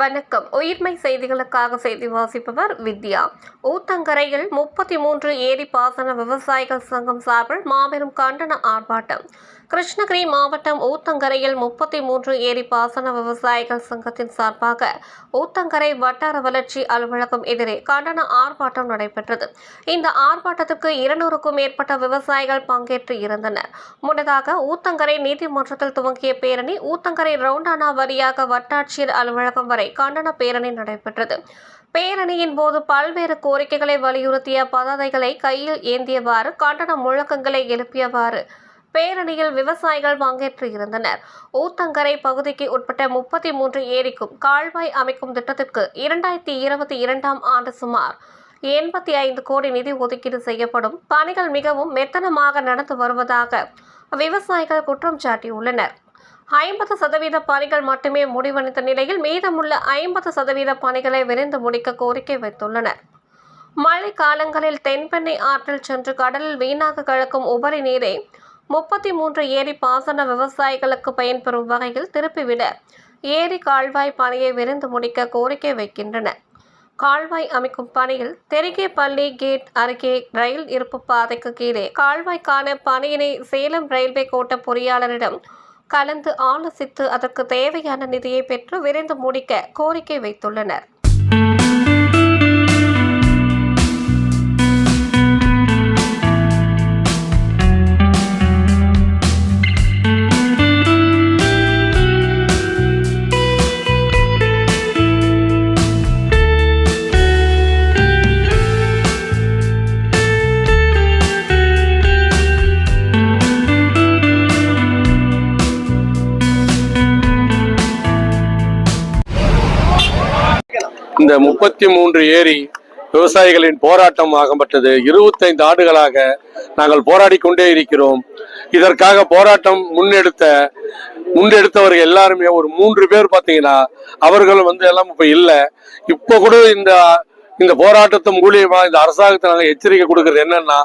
வணக்கம். உயிர்மை செய்திகளுக்காக செய்தி வாசிப்பவர் வித்யா. ஊத்தங்கரையில் முப்பத்தி மூன்று ஏரி பாசன விவசாயிகள் சங்கம் சார்பில் மாபெரும் கண்டன ஆர்ப்பாட்டம். கிருஷ்ணகிரி மாவட்டம் ஊத்தங்கரையில் முப்பத்தி மூன்று ஏரி பாசன விவசாயிகள் சங்கத்தின் சார்பாக ஊத்தங்கரை வட்டார வளர்ச்சி அலுவலகம் எதிரே கண்டன ஆர்ப்பாட்டம் நடைபெற்றது. இந்த ஆர்ப்பாட்டத்துக்கு இருநூறுக்கும் மேற்பட்ட விவசாயிகள் பங்கேற்று இருந்தனர். முன்னதாக ஊத்தங்கரை நீதிமன்றத்தில் துவங்கிய பேரணி ஊத்தங்கரை ரவுண்டானா வழியாக வட்டாட்சியர் அலுவலகம் வரை கண்டன பேரணி நடைபெற்றது. பேரணியின் போது பல்வேறு கோரிக்கைகளை வலியுறுத்திய பதாதைகளை கையில் ஏந்தியவாறு கண்டன முழக்கங்களை எழுப்பியவாறு பேரணியில் விவசாயிகள் பங்கேற்று இருந்தனர் ஊத்தங்கரை பகுதிக்கு உட்பட்ட முப்பத்தி மூன்று ஏரிக்கும் கால்வாய் அமைக்கும் திட்டத்திற்கு இரண்டாயிரத்தி இருபத்தி இரண்டாம் ஆண்டு சுமார் எண்பத்தி ஐந்து கோடி நிதி ஒதுக்கீடு செய்யப்படும். பணிகள் மிகவும் மெத்தனமாக நடந்து வருவதாக விவசாயிகள் குற்றம் சாட்டியுள்ளனர். ஐம்பது சதவீத பணிகள் மட்டுமே முடிவடைந்த நிலையில் மீதமுள்ள ஐம்பது சதவீத பணிகளை விரைந்து முடிக்க கோரிக்கை வைத்துள்ளனர். மழை காலங்களில் தென்பெண்ணை ஆற்றில் சென்று கடலில் வீணாக கலக்கும் உபரி நீரை முப்பத்தி மூன்று ஏரி பாசன விவசாயிகளுக்கு பயன்பெறும் வகையில் திருப்பிவிட ஏரி கால்வாய் பணியை விரைந்து முடிக்க கோரிக்கை வைக்கின்றனர். கால்வாய் அமைக்கும் பணியில் தெரிகேப்பள்ளி கேட் அருகே ரயில் இருப்பு பாதைக்கு கீழே கால்வாய்க்கான பணியினை சேலம் ரயில்வே கோட்ட பொறியாளரிடம் கலந்து ஆலோசித்து அதற்கு தேவையான நிதியை பெற்று விரைந்து முடிக்க கோரிக்கை வைத்துள்ளனர். இந்த முப்பத்தி மூன்று ஏரி விவசாயிகளின் போராட்டம் ஆகப்பட்டது. இருபத்தைந்து ஆண்டுகளாக நாங்கள் போராடி கொண்டே இருக்கிறோம். இதற்காக போராட்டம் முன்னெடுத்த முன்னெடுத்தவர்கள் எல்லாருமே ஒரு மூன்று பேர் பார்த்தீங்கன்னா அவர்கள் வந்து எல்லாம் இப்போ இல்லை. இப்போ கூட இந்த இந்த போராட்டத்தின் மூலியமா இந்த அரசாங்கத்தை நாங்கள் எச்சரிக்கை கொடுக்கறது என்னன்னா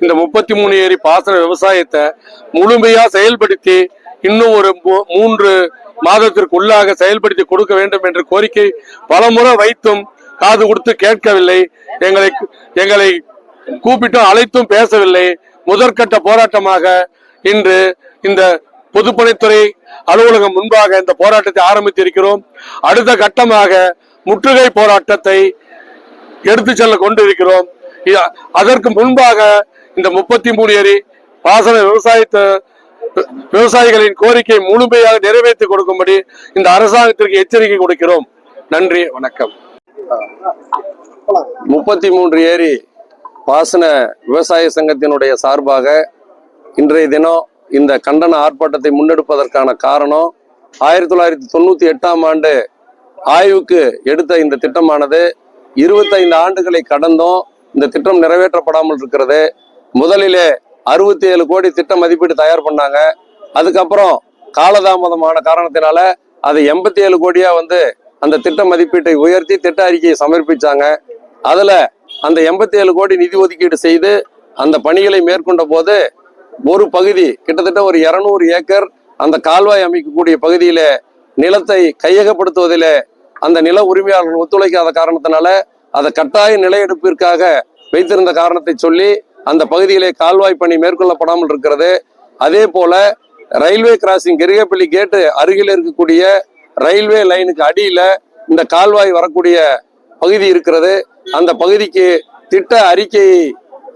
இந்த முப்பத்தி மூணு ஏரி பாசன விவசாயத்தை முழுமையா செயல்படுத்தி இன்னும் ஒரு மூ- மூன்று மாதத்திற்கு உள்ளாக செயல்படுத்தி கொடுக்க வேண்டும் என்ற கோரிக்கை பலமுறை வைத்தும் காது கொடுத்து கேட்கவில்லை. எங்களை எங்களை கூப்பிட்டும் அழைத்தும் பேசவில்லை. முதற்கட்ட போராட்டமாக இன்று இந்த பொதுப்பணித்துறை அலுவலகம் முன்பாக இந்த போராட்டத்தை ஆரம்பித்திருக்கிறோம். அடுத்த கட்டமாக முற்றுகை போராட்டத்தை எடுத்து செல்ல கொண்டிருக்கிறோம். அதற்கு முன்பாக இந்த முப்பத்தி மூணு ஏரி பாசன விவசாயத்தை விவசாயிகளின் கோரிக்கை முழுமையாக நிறைவேற்றி கொடுக்கும்படி இந்த அரசாங்கத்திற்கு எச்சரிக்கை கொடுக்கிறோம். நன்றி வணக்கம். முப்பத்தி மூன்று ஏரி பாசன விவசாய சங்கத்தினுடைய சார்பாக இன்றைய தினம் இந்த கண்டன ஆர்ப்பாட்டத்தை முன்னெடுப்பதற்கான காரணம் ஆயிரத்தி தொள்ளாயிரத்தி தொண்ணூத்தி எட்டாம் ஆண்டு ஆய்வுக்கு எடுத்த இந்த திட்டமானது. இருபத்தைந்து ஆண்டுகளை கடந்தும் இந்த திட்டம் நிறைவேற்றப்படாமல் இருக்கிறது. முதலிலே அறுபத்தி ஏழு கோடி திட்ட மதிப்பீடு தயார் பண்ணாங்க. அதுக்கப்புறம் காலதாமதமான காரணத்தினால அதை எண்பத்தி ஏழு கோடியா வந்து அந்த திட்ட மதிப்பீட்டை உயர்த்தி திட்ட அறிக்கையை சமர்ப்பிச்சாங்க. அதுல அந்த எண்பத்தி ஏழு கோடி நிதி ஒதுக்கீடு செய்து அந்த பணிகளை மேற்கொண்ட போது ஒரு பகுதி கிட்டத்தட்ட ஒரு இருநூறு ஏக்கர் அந்த கால்வாய் அமைக்கக்கூடிய பகுதியில நிலத்தை கையகப்படுத்துவதில் அந்த நில உரிமையாளர்கள் ஒத்துழைக்காத காரணத்தினால அதை கட்டாய நிலையெடுப்பிற்காக வைத்திருந்த காரணத்தை சொல்லி அந்த பகுதியிலே கால்வாய் பணி மேற்கொள்ளப்படாமல் இருக்கிறது. அதே போல ரயில்வே கிராசிங் கெரிகப்பள்ளி கேட்டு அருகில் இருக்கக்கூடிய ரயில்வே லைனுக்கு அடியில இந்த கால்வாய் வரக்கூடிய பகுதி இருக்கிறது. அந்த பகுதிக்கு திட்ட அறிக்கையை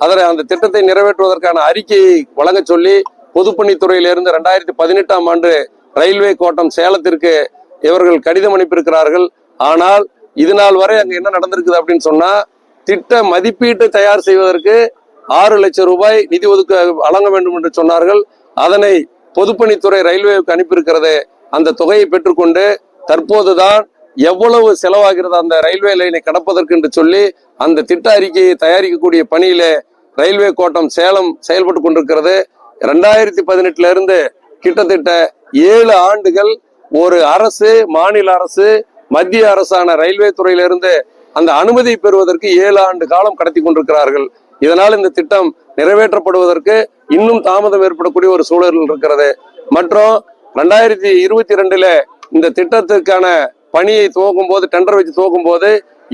அதனை அந்த திட்டத்தை நிறைவேற்றுவதற்கான அறிக்கையை வழங்க சொல்லி பொதுப்பணித்துறையிலிருந்து ரெண்டாயிரத்தி பதினெட்டாம் ஆண்டு ரயில்வே கோட்டம் சேலத்திற்கு இவர்கள் கடிதம் அனுப்பியிருக்கிறார்கள். ஆனால் இது நாள் வரை அங்கே என்ன நடந்திருக்குது அப்படின்னு சொன்னா திட்ட மதிப்பீட்டு தயார் செய்வதற்கு ஆறு லட்சம் ரூபாய் நிதி ஒதுக்க வழங்க வேண்டும் என்று சொன்னார்கள். அதனை பொதுப்பணித்துறை ரயில்வேவுக்கு அனுப்பியிருக்கிறது அந்த தொகையை பெற்றுக்கொண்டு தற்போதுதான் எவ்வளவு செலவாகிறது அந்த ரயில்வே லைனை கடப்பதற்கு என்று சொல்லி அந்த திட்ட அறிக்கையை தயாரிக்கக்கூடிய பணியிலே ரயில்வே கோட்டம் சேலம் செயல்பட்டு கொண்டிருக்கிறது. ரெண்டாயிரத்தி பதினெட்டுல இருந்து கிட்டத்தட்ட ஏழு ஆண்டுகள் ஒரு அரசு மாநில அரசு மத்திய அரசான ரயில்வே துறையிலிருந்து அந்த அனுமதி பெறுவதற்கு ஏழு ஆண்டு காலம் கடத்தி கொண்டிருக்கிறார்கள். இதனால் இந்த திட்டம் நிறைவேற்றப்படுவதற்கு இன்னும் தாமதம் ஏற்படக்கூடிய ஒரு சூழல் இருக்கிறது. மற்றும் ரெண்டாயிரத்தி இருபத்தி ரெண்டுல இந்த திட்டத்திற்கான பணியை துவக்கும் போது டெண்டர் வச்சு துவக்கும் போது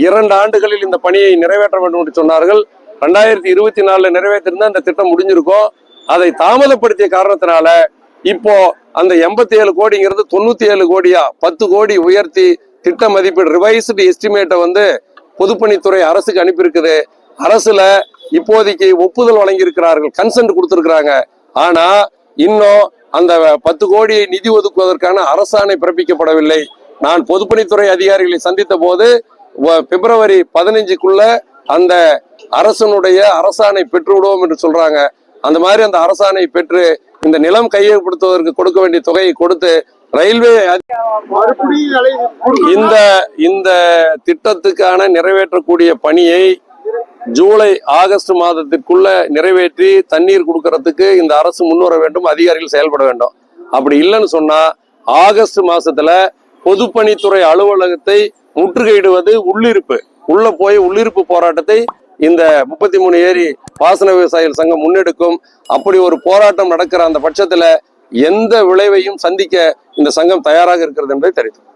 இரண்டு ஆண்டுகளில் இந்த பணியை நிறைவேற்ற வேண்டும் என்று சொன்னார்கள். ரெண்டாயிரத்தி இருபத்தி நாலுல நிறைவேற்றிருந்தா இந்த திட்டம் முடிஞ்சிருக்கும் அதை தாமதப்படுத்திய காரணத்தினால இப்போ அந்த எண்பத்தி ஏழு கோடிங்கிறது தொண்ணூத்தி ஏழு கோடியா பத்து கோடி உயர்த்தி திட்ட மதிப்பீடு ரிவைஸ்டு எஸ்டிமேட்டை வந்து பொதுப்பணித்துறை அரசுக்கு அனுப்பியிருக்குது. அரசுல இப்போதைக்கு ஒப்புதல் வழங்கியிருக்கிறார்கள் கன்சென்ட் கொடுத்திருக்கிறாங்க. ஆனா இன்னும் அந்த பத்து கோடியை நிதி ஒதுக்குவதற்கான அரசாணை பிறப்பிக்கப்படவில்லை. நான் பொதுப்பணித்துறை அதிகாரிகளை சந்தித்த போது பிப்ரவரி பதினைஞ்சுக்குள்ள அந்த அரசனுடைய அரசாணை பெற்று விடுவோம் என்று சொல்றாங்க. அந்த மாதிரி அந்த அரசாணை பெற்று இந்த நிலம் கையகப்படுத்துவதற்கு கொடுக்க வேண்டிய தொகையை கொடுத்து ரயில்வே இந்த இந்த திட்டத்துக்கான நிறைவேற்றக்கூடிய பணியை ஜூலை ஆகஸ்ட் மாதத்திற்குள்ள நிறைவேற்றி தண்ணீர் கொடுக்கறதுக்கு இந்த அரசு முன்வர வேண்டும் அதிகாரிகள் செயல்பட வேண்டும். அப்படி இல்லைன்னு சொன்னா ஆகஸ்ட் மாசத்துல பொதுப்பணித்துறை அலுவலகத்தை முற்றுகையிடுவது உள்ளிருப்பு. உள்ள போய் உள்ளிருப்பு போராட்டத்தை இந்த முப்பத்தி மூணு ஏரி பாசன விவசாயிகள் சங்கம் முன்னெடுக்கும். அப்படி ஒரு போராட்டம் நடக்கிற அந்த பட்சத்துல எந்த விளைவையும் சந்திக்க இந்த சங்கம் தயாராக இருக்கிறது என்பதை தெரிவித்தோம்